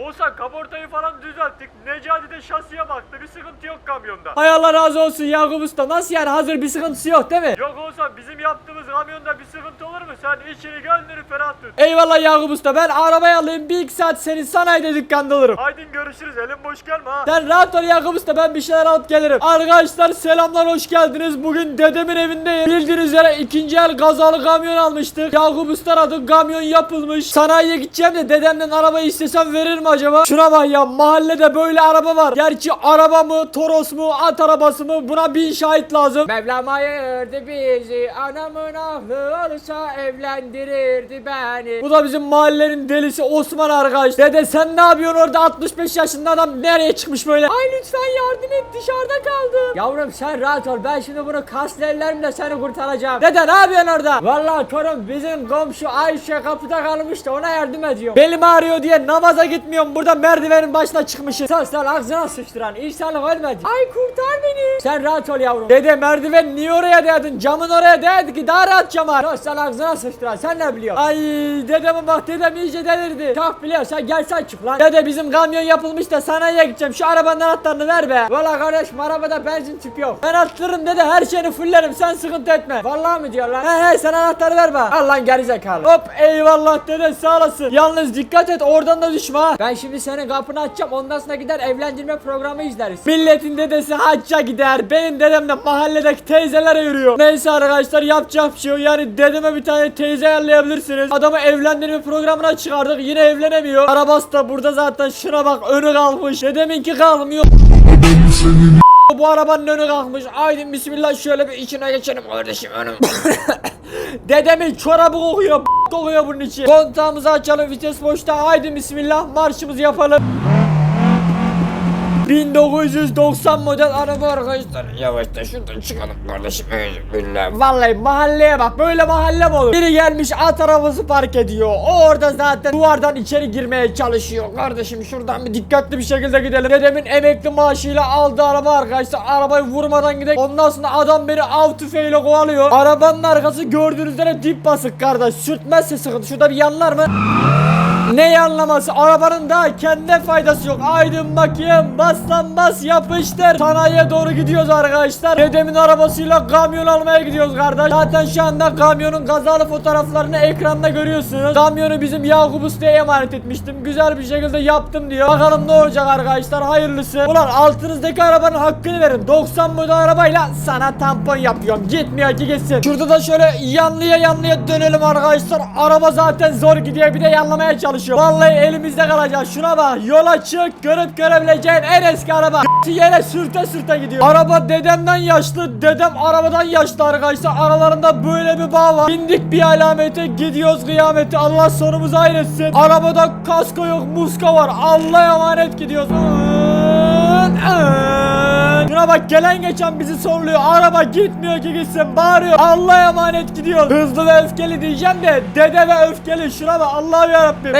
Oğuzhan kaportayı falan düzelttik. Necati de şasiye baktı. Bir sıkıntı yok kamyonda. Hay Allah razı olsun Yakup Usta. Nasıl yani hazır bir sıkıntısı yok değil mi? Yok Oğuzhan bizim yaptığımız kamyonda bir sıkıntı olur mu? Sen içini gönderip ferah tut. Eyvallah Yakup Usta. Ben arabayı alayım. Bir iki saat senin sanayide dükkanda olurum. Haydin görüşürüz. Elim boş gelme ha. Sen rahat ol Yakup Usta. Ben bir şeyler alıp gelirim. Arkadaşlar selamlar hoş geldiniz. Bugün dedemin evindeyim. Bildiğiniz üzere ikinci el gazalı kamyon almıştık. Yakup Usta aradı. Kamyon yapılmış. Sanayiye gideceğim de dedemden arabayı istesem verir mi acaba? Şuna bak ya. Mahallede böyle araba var. Gerçi araba mı, Toros mu, at arabası mı? Buna bin şahit lazım. Mevlam ayırdı bizi. Anamın ahlı olsa evlendirirdi beni. Bu da bizim mahallenin delisi Osman arkadaş. Dede sen ne yapıyorsun orada 65 yaşında adam nereye çıkmış böyle? Ay lütfen yardım et dışarıda kaldım. Yavrum sen rahat ol ben şimdi bunu kaslerlerimle seni kurtaracağım. Dede ne yapıyorsun orada? Vallahi torun bizim komşu Ayşe kapıda kalmış da ona yardım ediyor. Belim ağrıyor diye namaza gitmiyorum burada merdivenin başına çıkmışım. Sen sen ağzına sıçtıran İnşallah ölmedi. Ay kurtar beni. Sen rahat ol yavrum. Dede merdiven niye oraya değdin? Camın oraya değdi ki daha rahat cama. Sen sen ağzına sıçtıran sen ne biliyorsun? Ay dedeme bak dedem iyice delirdi. Kah biliyor sen gel sen çık lan. Dede bizim kamyon yapılmış da sanayiye gideceğim. Şu arabanın anahtarını ver be. Valla kardeşim arabada benzin tüp yok. Ben attırırım dede her şeyini fullerim sen sıkıntı etme. Vallahi mi diyor lan? He he sen anahtarı ver bana. Al lan gerizekalı. Hop eyvallah dede sağ olasın. Yalnız dikkat et oradan da düşme ha. Ben şimdi senin kapını açacağım ondan sonra gider evlendirme programı izleriz. Milletin dedesi hacca gider. Benim dedem de mahalledeki teyzelere yürüyor. Neyse arkadaşlar yapacak bir şey yok. Yani dedeme bir tane teyze ayarlayabilirsiniz. Adamı evlendirme programına çıkardık yine evlenemiyor. Arabası da burada zaten şuna bak önü kalkmış. Dedeminki kalkmıyor. Bu arabanın önü kalkmış. Aydın bismillah şöyle bir içine geçelim kardeşim önüm. Dedemin çorabı kokuyor. kokuyor bunun içi. Kontağımızı açalım vites boşta. Haydi bismillah marşımızı yapalım. 1990 model araba arkadaşlar. Yavaşta şuradan çıkalım kardeşim. Bismillah. Vallahi mahalleye bak. Böyle mahalle mi olur? Biri gelmiş at arabası park ediyor. O orada zaten duvardan içeri girmeye çalışıyor. Kardeşim şuradan bir dikkatli bir şekilde gidelim. Dedemin emekli maaşıyla aldığı araba arkadaşlar. Arabayı vurmadan gidelim. Ondan sonra adam beni av tüfeğiyle kovalıyor. Arabanın arkası gördüğünüz üzere dip basık kardeş. Sürtmezse sıkıntı. Şurada bir yanlar mı? Ne anlaması? Arabanın da kendine faydası yok. Aydın bakayım. Bas lan bas yapıştır. Sanayiye doğru gidiyoruz arkadaşlar. Dedemin arabasıyla kamyon almaya gidiyoruz kardeş. Zaten şu anda kamyonun kazalı fotoğraflarını ekranda görüyorsunuz. Kamyonu bizim Yakup Usta'ya emanet etmiştim. Güzel bir şekilde yaptım diyor. Bakalım ne olacak arkadaşlar hayırlısı. Ulan altınızdaki arabanın hakkını verin. 90 model arabayla sana tampon yapıyorum. Gitmiyor ki gitsin. Şurada da şöyle yanlıya yanlıya dönelim arkadaşlar. Araba zaten zor gidiyor bir de yanlamaya çalışıyor. Vallahi elimizde kalacak. Şuna bak. Yola çık. Görüp görebileceğin en eski araba. yere sürte sürte gidiyor. Araba dedemden yaşlı. Dedem arabadan yaşlı arkadaşlar. Aralarında böyle bir bağ var. Bindik bir alamete. Gidiyoruz kıyamete. Allah sonumuzu hayretsin. Arabada kasko yok. Muska var. Allah emanet gidiyoruz. Bak gelen geçen bizi soruluyor. Araba gitmiyor ki gitsin. Bağırıyor. Allah'a emanet gidiyor. Hızlı ve öfkeli diyeceğim de dede ve öfkeli. Şuna bak Allah'ım yarabbim.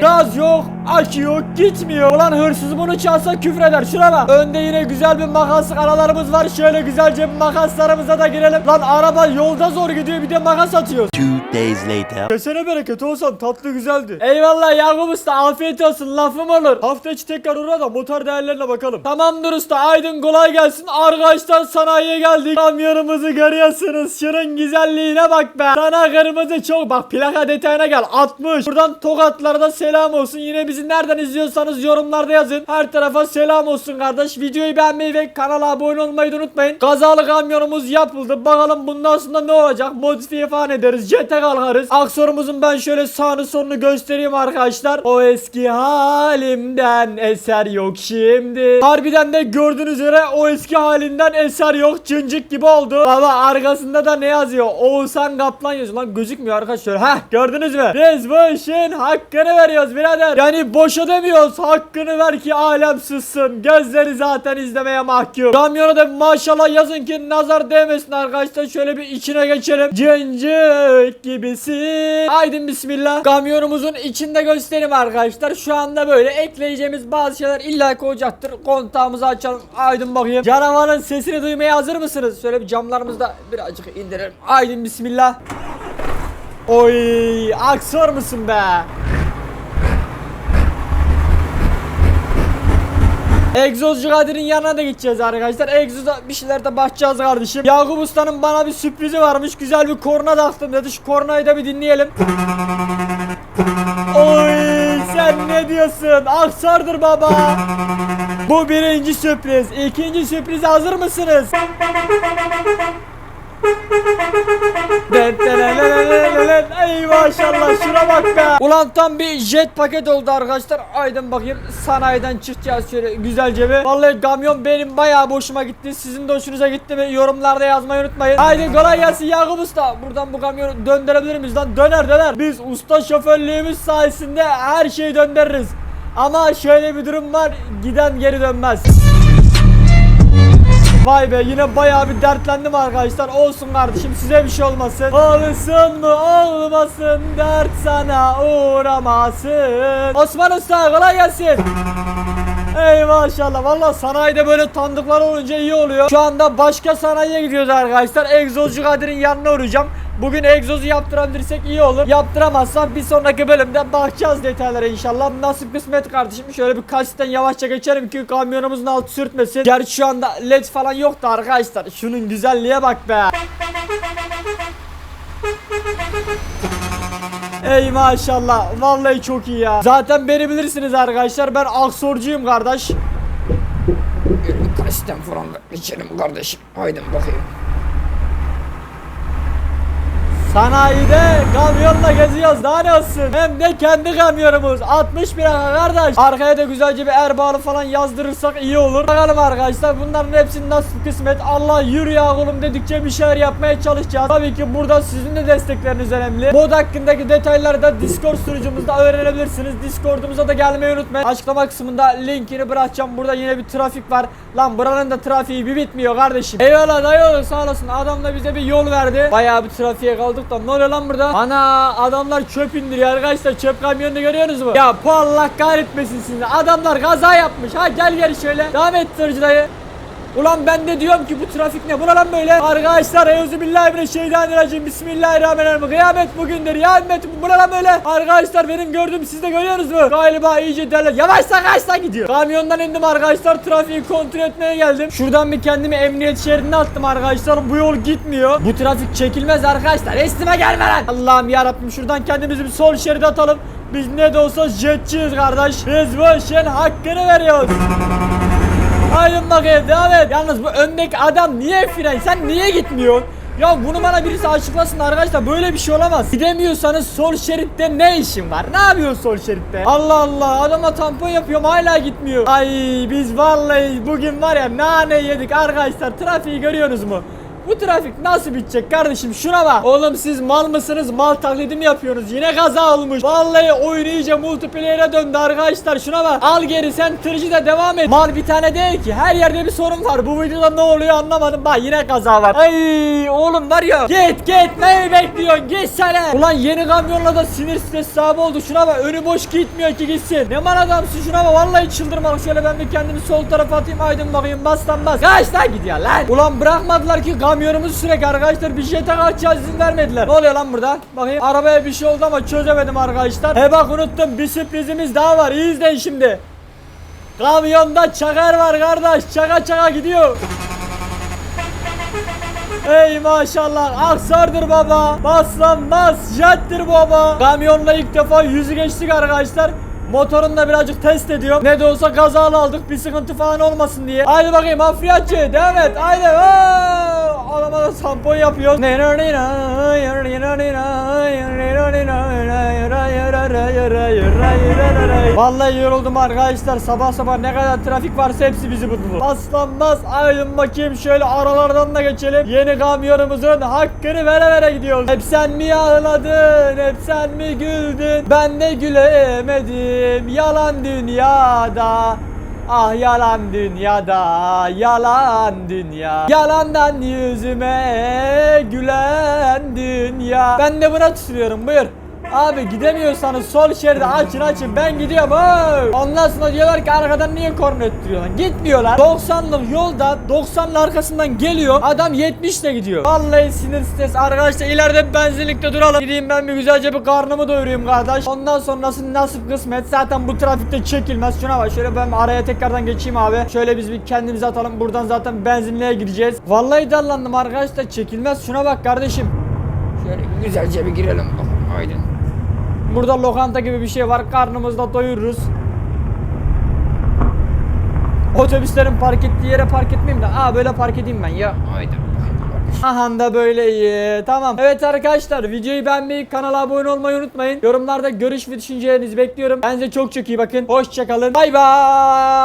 Gaz yok, akü yok, gitmiyor. Ulan hırsız bunu çalsa küfreder. Şuna bak. Önde yine güzel bir makas aralarımız var. Şöyle güzelce makaslarımıza da girelim. Lan araba yolda zor gidiyor bir de makas atıyoruz. Two days later. Kesene bereket olsan tatlı güzeldi. Eyvallah Yakup Usta afiyet olsun lafım olur. Hafta içi tekrar uğra da motor değerlerine bakalım. Tamamdır usta aydın kolay gelsin. Arkadaşlar sanayiye geldik. Kamyonumuzu görüyorsunuz. Şunun güzelliğine bak be. Sana kırmızı çok bak plaka detayına gel 60. Buradan tokatlara da selam olsun. Yine bizi nereden izliyorsanız yorumlarda yazın. Her tarafa selam olsun kardeş. Videoyu beğenmeyi ve kanala abone olmayı unutmayın. Kazalı kamyonumuz yapıldı. Bakalım bundan sonra ne olacak? Modifiye falan ederiz. Jete kalkarız. Aksorumuzun ben şöyle sağını sonunu göstereyim arkadaşlar. O eski halimden eser yok şimdi. Harbiden de gördüğünüz üzere o eski halinden eser yok. Cıncık gibi oldu. Baba arkasında da ne yazıyor? Oğuzhan Kaplan yazıyor. Lan gözükmüyor arkadaşlar. Heh gördünüz mü? Biz bu işin hakkını veriyoruz birader. Yani boşa demiyoruz. Hakkını ver ki alem sızsın. Gözleri zaten izlemeye mahkum. Kamyona da maşallah yazın ki nazar değmesin arkadaşlar. Şöyle bir içine geçelim. Cincik gibisin. Haydi bismillah. Kamyonumuzun içinde göstereyim arkadaşlar. Şu anda böyle ekleyeceğimiz bazı şeyler illa koyacaktır. Kontağımızı açalım. Aydın bakayım. Canavarın sesini duymaya hazır mısınız? Şöyle bir camlarımızı da birazcık indirelim. Aydın bismillah. Oy aksor musun be? Egzozcu Kadir'in yanına da gideceğiz arkadaşlar. Egzoza bir şeyler de bakacağız kardeşim. Yakup Usta'nın bana bir sürprizi varmış. Güzel bir korna taktım dedi. Şu kornayı da bir dinleyelim. Diyorsun? Aksardır baba. Bu birinci sürpriz. İkinci sürprize hazır mısınız? Ey maşallah şuna bak be. Ulan tam bir jet paket oldu arkadaşlar. Aydın bakayım sanayiden çıkacağız şöyle güzelce bir. Vallahi kamyon benim bayağı boşuma gitti. Sizin de hoşunuza gitti mi? Yorumlarda yazmayı unutmayın. Haydi kolay gelsin Yakup Usta. Buradan bu kamyonu döndürebilir miyiz lan? Döner döner. Biz usta şoförlüğümüz sayesinde her şeyi döndürürüz. Ama şöyle bir durum var. Giden geri dönmez. Vay be yine bayağı bir dertlendim arkadaşlar. Olsun kardeşim size bir şey olmasın. Olsun mu olmasın dert sana uğramasın. Osman Usta kolay gelsin. Ey maşallah valla sanayide böyle tanıdıklar olunca iyi oluyor. Şu anda başka sanayiye gidiyoruz arkadaşlar. Egzozcu Kadir'in yanına uğrayacağım. Bugün egzozu yaptırabilirsek iyi olur. Yaptıramazsak bir sonraki bölümde bakacağız detaylara inşallah. Nasip kısmet kardeşim. Şöyle bir kasitten yavaşça geçelim ki kamyonumuzun altı sürtmesin. Gerçi şu anda led falan yoktu arkadaşlar. Şunun güzelliğe bak be. Ey maşallah. Vallahi çok iyi ya. Zaten beni bilirsiniz arkadaşlar. Ben aksorcuyum kardeş. Kasten falan geçelim kardeşim. Haydi bakayım. Sanayide kamyonla geziyoruz daha ne olsun? Hem de kendi kamyonumuz. 60 bin lira kardeş. Arkaya da güzelce bir erbağlı falan yazdırırsak iyi olur. Bakalım arkadaşlar bunların hepsinin nasıl kısmet? Allah yürü ya oğlum dedikçe bir şeyler yapmaya çalışacağız. Tabii ki burada sizin de destekleriniz önemli. Mod hakkındaki detayları da Discord sunucumuzda öğrenebilirsiniz. Discord'umuza da gelmeyi unutmayın. Açıklama kısmında linkini bırakacağım. Burada yine bir trafik var. Lan buranın da trafiği bir bitmiyor kardeşim. Eyvallah dayı sağ olasın. Adam da bize bir yol verdi. Bayağı bir trafiğe kaldık da ne oluyor lan burada? Ana adamlar çöp indiriyor arkadaşlar. Çöp kamyonunu görüyorsunuz mu? Ya bu Allah kahretmesin sizi. Adamlar kaza yapmış. Ha gel gel şöyle. Devam et tırcı dayı Ulan ben de diyorum ki bu trafik ne? Bu lan böyle? Arkadaşlar euzubillahimineşşeytanirracim. Bismillahirrahmanirrahim. Kıyamet bugündür. Ya ümmet bu lan böyle? Arkadaşlar benim gördüğüm siz de görüyorsunuz mu? Galiba iyice derler. Yavaşsa kaçta gidiyor. Kamyondan indim arkadaşlar. Trafiği kontrol etmeye geldim. Şuradan bir kendimi emniyet şeridine attım arkadaşlar. Bu yol gitmiyor. Bu trafik çekilmez arkadaşlar. Estime gelme lan. Allah'ım yarabbim şuradan kendimizi bir sol şeride atalım. Biz ne de olsa jetçiyiz kardeş. Biz bu işin hakkını veriyoruz. Haydi bakayım devam et. Yalnız bu öndeki adam niye fren? Sen niye gitmiyorsun? Ya bunu bana birisi açıklasın arkadaşlar böyle bir şey olamaz. Gidemiyorsanız sol şeritte ne işin var? Ne yapıyorsun sol şeritte? Allah Allah adama tampon yapıyorum hala gitmiyor. Ay biz vallahi bugün var ya nane yedik arkadaşlar trafiği görüyorsunuz mu? Bu trafik nasıl bitecek kardeşim şuna bak. Oğlum siz mal mısınız? Mal taklidi mi yapıyorsunuz? Yine kaza olmuş. Vallahi oyun iyice multiplayer'e döndü arkadaşlar. Şuna bak. Al geri sen tırcı da devam et. Mal bir tane değil ki. Her yerde bir sorun var. Bu videoda ne oluyor anlamadım. Bak yine kaza var. Ay oğlum var ya. Git git neyi bekliyorsun? Git sana. Ulan yeni kamyonla da sinir stres sahibi oldu. Şuna bak önü boş gitmiyor ki gitsin. Ne man adamsın şuna bak. Vallahi çıldırmalık. Şöyle ben bir kendimi sol tarafa atayım. Aydın bakayım bas lan bas. Kaç lan gidiyor lan. Ulan bırakmadılar ki kamyonumuzu sürekli arkadaşlar bir şey takacağız izin vermediler. Ne oluyor lan burada? Bakayım arabaya bir şey oldu ama çözemedim arkadaşlar. He bak unuttum bir sürprizimiz daha var. İyi şimdi. Kamyonda çakar var kardeş. Çaka çaka gidiyor. Ey maşallah aksardır baba Bas lan bas jettir baba Kamyonla ilk defa yüzü geçtik arkadaşlar Motorunu da birazcık test ediyorum Ne de olsa kazalı aldık bir sıkıntı falan olmasın diye Haydi bakayım afriyatçı devam et haydi! Adama da tampon yapıyor vere. Vallahi yoruldum arkadaşlar. Sabah sabah ne kadar trafik varsa hepsi bizi buldu. Aslanmaz aydın bakayım şöyle aralardan da geçelim. Yeni kamyonumuzun hakkını vere vere gidiyoruz. Hep sen mi ağladın? Hep sen mi güldün? Ben de gülemedim. Yalan dünyada. Ah yalan dünyada, yalan dünya Yalandan yüzüme gülen dünya Ben de buna tutuyorum buyur Abi gidemiyorsanız sol şeridi açın açın. Ben gidiyorum oy. Ondan sonra diyorlar ki arkadan niye korna ettiriyorlar Gitmiyorlar. 90'lık yolda 90'lı arkasından geliyor. Adam 70 ile gidiyor. Vallahi sinir stres. Arkadaşlar ileride benzinlikte duralım. Gideyim ben bir güzelce bir karnımı doyurayım kardeş. Ondan sonrası nasip kısmet? Zaten bu trafikte çekilmez. Şuna bak şöyle ben araya tekrardan geçeyim abi. Şöyle biz bir kendimizi atalım. Buradan zaten benzinliğe gideceğiz. Vallahi darlandım arkadaşlar. Çekilmez. Şuna bak kardeşim. Şöyle güzelce bir girelim. Haydi. Burada lokanta gibi bir şey var. Karnımızı da doyururuz. Otobüslerin park ettiği yere park etmeyeyim de. Aa böyle park edeyim ben ya. Haydi. Aha da böyle iyi. Tamam. Evet arkadaşlar videoyu beğenmeyi, kanala abone olmayı unutmayın. Yorumlarda görüş ve düşüncelerinizi bekliyorum. Kendinize çok çok iyi bakın. Hoşçakalın. Bay bay.